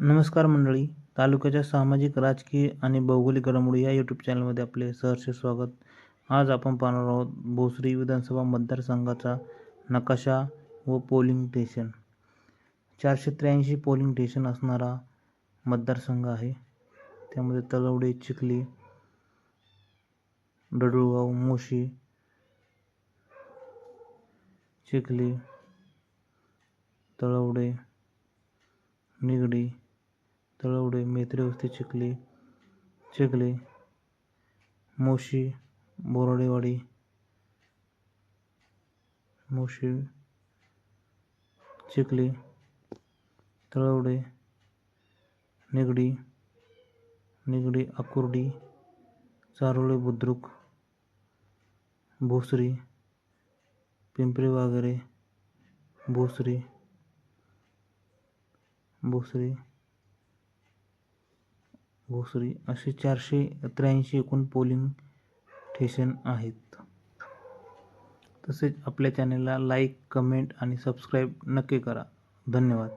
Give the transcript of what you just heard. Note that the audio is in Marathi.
नमस्कार मंडळी तालुक्याच्या सामाजिक राजकीय आणि भौगोलिक घडामोडी या यूट्यूब चॅनलमध्ये आपले सहर्ष स्वागत. आज आपण पाहणार आहोत भोसरी विधानसभा मतदारसंघाचा नकाशा व पोलिंग स्टेशन चारशे त्र्याऐंशी पोलिंग स्टेशन असणारा मतदारसंघ आहे. त्यामध्ये तलवडे चिखली डडुळगाव मोशी चिखली तळवडे निगडी तळवडे मेत्रे वस्ती चिखली चिखली मोशी बोराडेवाडी मोशी चिखली तळवडे निगडी निगडी आकुर्डी चारोळे बुद्रुक भोसरी पिंपरी वगैरे भोसरी भोसरी भोसरी असे चारशे त्र्याऐंशी एकूण पोलिंग स्टेशन आहेत. तसेच आपल्या चॅनलला लाईक कमेंट आणि सबस्क्राईब नक्की करा. धन्यवाद.